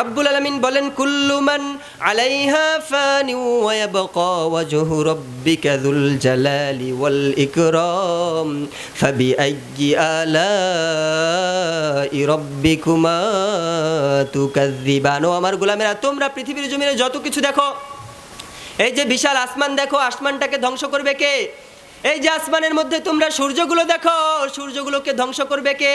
রব্বুল আলমিন বলেন কুল্লুমান আলাইহা ফানি ওয়াবকা ওয়াজহু রাব্বিকা যুল জালালি ওয়াল ইকরাম ফাবিআইয়ি আলাই রাব্বিকুমা তুকাযযিবান। আমার গোলামেরা, তোমরা পৃথিবীর জমিনে যত কিছু দেখো, এই যে বিশাল আসমান দেখো, আসমানটাকে ধ্বংস করবে কে? এই যে আসমানের মধ্যে তোমরা সূর্যগুলো দেখো, সূর্যগুলোকে ধ্বংস করবে কে?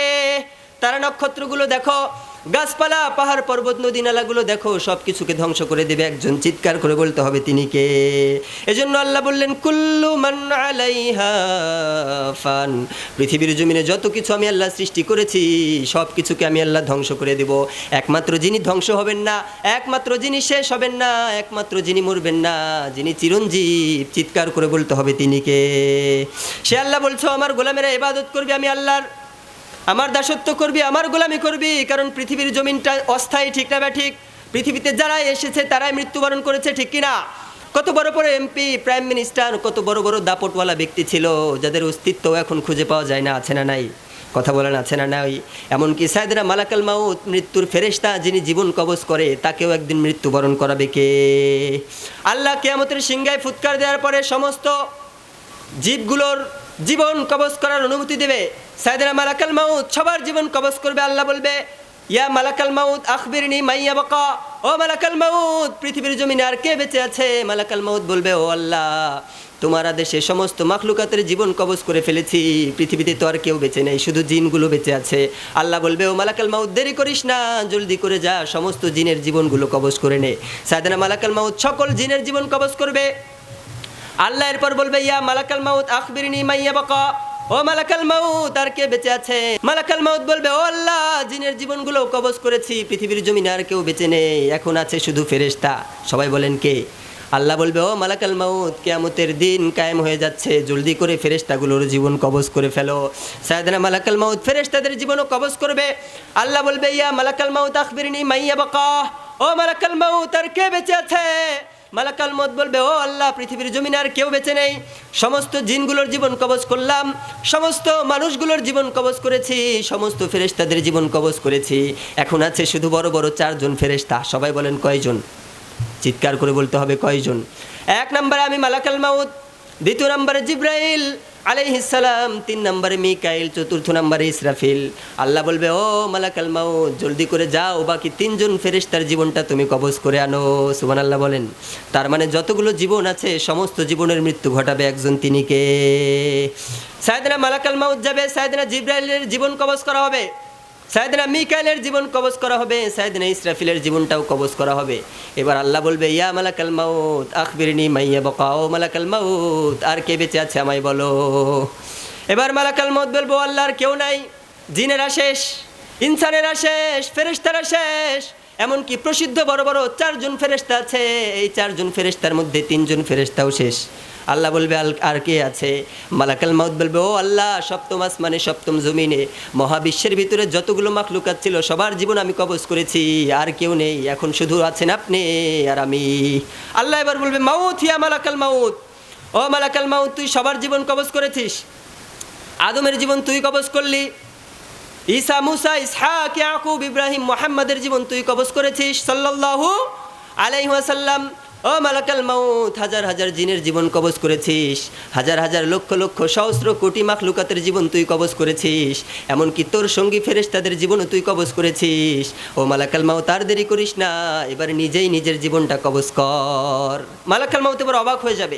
তারা নক্ষত্রগুলো দেখো গাছপালা, পাহাড়, পর্বত, নদী, নালাগুলো দেখো সব কিছুকে ধ্বংস করে দেবে। একজন চিৎকার করে বলতে হবে তিনি কে? এজন্য আল্লাহ বললেন, কুল্লু মান ফান। পৃথিবীর জমিনে যত কিছু আমি আল্লাহ সৃষ্টি করেছি সব কিছুকে আমি আল্লাহ ধ্বংস করে দেব। একমাত্র যিনি ধ্বংস হবেন না, একমাত্র যিনি শেষ হবেন না, একমাত্র যিনি মরবেন না, যিনি চিরঞ্জীব। চিৎকার করে বলতে হবে তিনি কে? সে আল্লাহ বলছো, আমার গোলামেরা ইবাদত করবে, আমি আল্লাহর আমার দাসত্ব করবি, আমার গোলামি করবি, কারণ পৃথিবীর জমিনটা অস্থায়ী, ঠিক না ঠিক? পৃথিবীতে যারা এসেছে, তারাই মৃত্যুবরণ করেছে, ঠিক কিনা? কত বড় বড় এমপি প্রাইম মিনিস্টার কত বড় বড় দাপটওয়ালা ব্যক্তি ছিল, যাদের অস্তিত্ব এখন খুঁজে পাওয়া যায় না, আছে না নাই? কথা বলেন আছে না নাই? এমনকি সাইদরা মালাকাল মাউত, মৃত্যুর ফেরেশতা যিনি জীবন কবজ করে, তাকেও একদিন মৃত্যুবরণ করাবে কে? আল্লাহ কেয়ামতের সিংহায় ফুৎকার দেওয়ার পরে সমস্ত জীবগুলোর জীবন কবজ করার অনুমতি দেবে। সাইদানা মালাকাল মাউত, সবার জীবন কবজ করবে, আল্লাহ বলবে, ইয়া মালাকাল মাউত, আখবিরনি মাইয়া বাকা ও মালাকাল মাউত, পৃথিবীর জমিনে আর কে বেঁচে আছে? মালাকাল মাউত বলবে, ও আল্লাহ, তোমার আদেশে সমস্ত মাখলুকাতের জীবন কবজ করে ফেলেছি। পৃথিবীতে তো আর কেউ বেঁচে নেই, শুধু জিনগুলো বেঁচে আছে। আল্লাহ বলবে, ও মালাকাল মাউত, দেরি করিস না, জলদি করে যা, সমস্ত জিনের জীবনগুলো কবজ করে নে। সাইদানা মালাকাল মাউত, সকল জিনের জীবন কবজ করবে। আল্লাহ এরপর বলবে, ইয়া মালাকাল মাউত, আখবিরনি মাইয়া বাকা ও মালাকাল মাউত, আর কে বেঁচে আছে? মালাকাল মাউত বলবে, ও আল্লাহ, জিনের জীবনগুলো কবজ করেছি, পৃথিবীর জমিনে আর কেউ বেঁচে নেই, এখন আছে শুধু ফেরেশতা। সবাই বলেন কে? আল্লাহ বলবে, ও মালাকাল মাউত, কেয়ামতের দিন কায়েম হয়ে যাচ্ছে, জলদি করে ফেরেশতাগুলোর জীবন কবজ করে ফেলো। সায়দানা মালাকাল মাউত ফেরেশতাদের জীবনও কবজ করবে। আল্লাহ বলবে, ইয়া মালাকাল মাউত, আখবিরনি মাইয়া বাকা ও মালাকাল মাউত, আর কে বেঁচে আছে? মালাকাল মত বলবে, ও আল্লাহ, পৃথিবীর জমিন আর কেউ বেঁচে নেই। সমস্ত জিনগুলোর জীবন কবজ করলাম, সমস্ত মানুষগুলোর জীবন কবজ করেছি, সমস্ত ফেরেস্তাদের জীবন কবজ করেছি। এখন আছে শুধু বড় বড় চারজন ফেরেস্তা সবাই বলেন কয়জন? চিৎকার করে বলতে হবে কয়জন? এক নম্বরে আমি মালাকাল মাউদ দ্বিতীয় নম্বরে জিব্রাইল আলাইহিসালাম তিন নম্বরে মিকাইল, চতুর্থ নম্বরে ইসরাফিল। আল্লাহ বলবে, ও মালাকাল মাও জলদি করে যাও, বাকি তিনজন ফেরেশতার জীবনটা তুমি কবজ করে আনো। সুবান আল্লাহ বলেন। তার মানে যতগুলো জীবন আছে, সমস্ত জীবনের মৃত্যু ঘটাবে একজন তিনিকে সায়দিনা মালাকাল মাউদ যাবে সায়দিনা জিব্রাইলের জীবন কবজ করা হবে। সায়দিনা মিকাইলের জীবন কবজ করা হবে সায়দিনা ইসরাফিলের জীবনটাও কবজ করা হবে। এবার আল্লাহ বলবে, ইয়া মালাকাল মাউত, আখবিরনি মাইয়া বকা ও মালাকাল মাউত, আর কে বেঁচে আছে আমায় বলো? এবার মালাকাল মত বলব আল্লাহর কেউ নাই। জিনেরা শেষ, ইনসানেরা শেষ, ফেরেশতারা শেষ, এমনকি প্রসিদ্ধ বড় বড় চারজন ফেরেশতা আছে। এই চারজন ফেরেস্তার মধ্যে তিনজন ফেরেস্তাও শেষ। আল্লাহ বলবে আর কে আছে? মালাকাল মাউত বলবে, ও আল্লাহ, সপ্তম আসমানে, সপ্তম জমিনে, মহাবিশ্বের ভিতরে যতগুলো মাখলুকাত ছিল, সবার জীবন আমি কবজ করেছি, আর কেউ নেই, এখন শুধু আছেন আপনি আর আমি। আল্লাহ এবার বলবে, মাউত হিয়া মালাকাল মাউত, ও মালাকাল মাউত, তুই সবার জীবন কবজ করেছিস। আদমের জীবন তুই কবজ করলি, ঈসা, মুসা, ইসহাক, ইয়াকুব, ইব্রাহিম, মোহাম্মদের জীবন তুই কবজ করেছিস, সাল্লাল্লাহু আলাইহি ওয়াসাল্লাম। ও মালাকাল মাউত, হাজার হাজার জিনের জীবন কবজ করেছিস, হাজার হাজার লক্ষ লক্ষ সহস্র কোটি মাখলুকাতের জীবন তুই কবজ করেছিস, এমনকি তোর সঙ্গী ফেরেস তাদের জীবনও তুই কবজ করেছিস। ও মালাকাল মাউত, আর দেরি করিস না, এবার নিজেই নিজের জীবনটা কবজ কর। মালাকাল মাউত এবার অবাক হয়ে যাবে।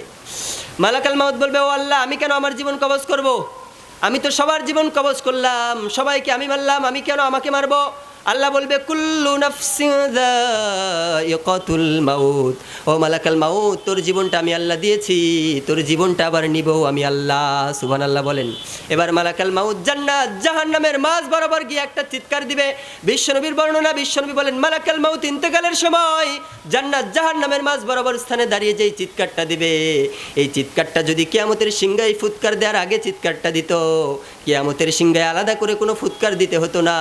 মালাকাল মাউত বলবে, ও আল্লাহ, আমি কেন আমার জীবন কবজ করব। আমি তো সবার জীবন কবজ করলাম, সবাইকে আমি মারলাম, আমি কেন আমাকে মারবো? আল্লাহ বলবে, কুল্লু নাফসিল মাউত। ও মালাকাল মাউত, তোর জীবনটা আমি আল্লাহ দিয়েছি, তোর জীবনটা আবার নিব আমি আল্লাহ। সুবহান আল্লাহ বলেন। এবার মালাকাল মাউত জান্নাত, জাহান্নামের মাঝ বরাবর গিয়ে একটা চিৎকার দিবে। বিশ্বনবীর বর্ণনা, বিশ্বনবী বলেন, মালাকাল মাউত ইন্তেকালের সময় জান্নাত, জাহান্নামের মাঝ বরাবর স্থানে দাঁড়িয়ে যেই চিৎকারটা দিবে, এই চিৎকারটা যদি কেয়ামতের সিংহায় ফুৎকার দেওয়ার আগে চিৎকারটা দিত, কেয়ামতের সিংহায় আলাদা করে কোনো ফুৎকার দিতে হতো না।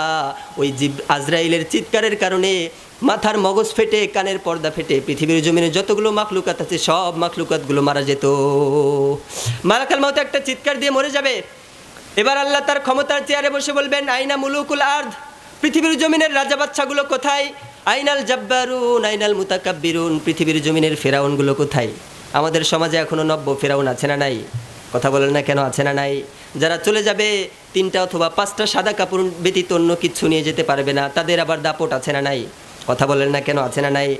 ওই জীব আজরাইলের চিৎকারের কারণে মাথার মগজ ফেটে, কানের পর্দা ফেটে, পৃথিবীর জমিনে যতগুলো মাখলুকাত আছে, সব মাখলুকাতগুলো মারা যেত। মালাকাল মতো একটা চিৎকার দিয়ে মরে যাবে। এবার আল্লাহ তার ক্ষমতার চেয়ারে বসে বলবেন, আইনা মুলুকুল আর্ধ পৃথিবীর জমিনের রাজা বাচ্চাগুলো কোথায়? আইনাল জাব্বারুন, আইনাল মুতাকাব্বিরুন, পৃথিবীর জমিনের ফেরাউনগুলো কোথায়? আমাদের সমাজে এখনও নব্য ফেরাউন আছে না নাই? কথা বলেন না কেন, আছে না নাই? যারা চলে যাবে, তিনটা অথবা পাঁচটা সাদা কাপড় ব্যতীত অন্য কিছু নিয়ে যেতে পারবে না, তাদের আবার দাপট আছে না নাই? কথা বলেন না কেন, আছে না নাই?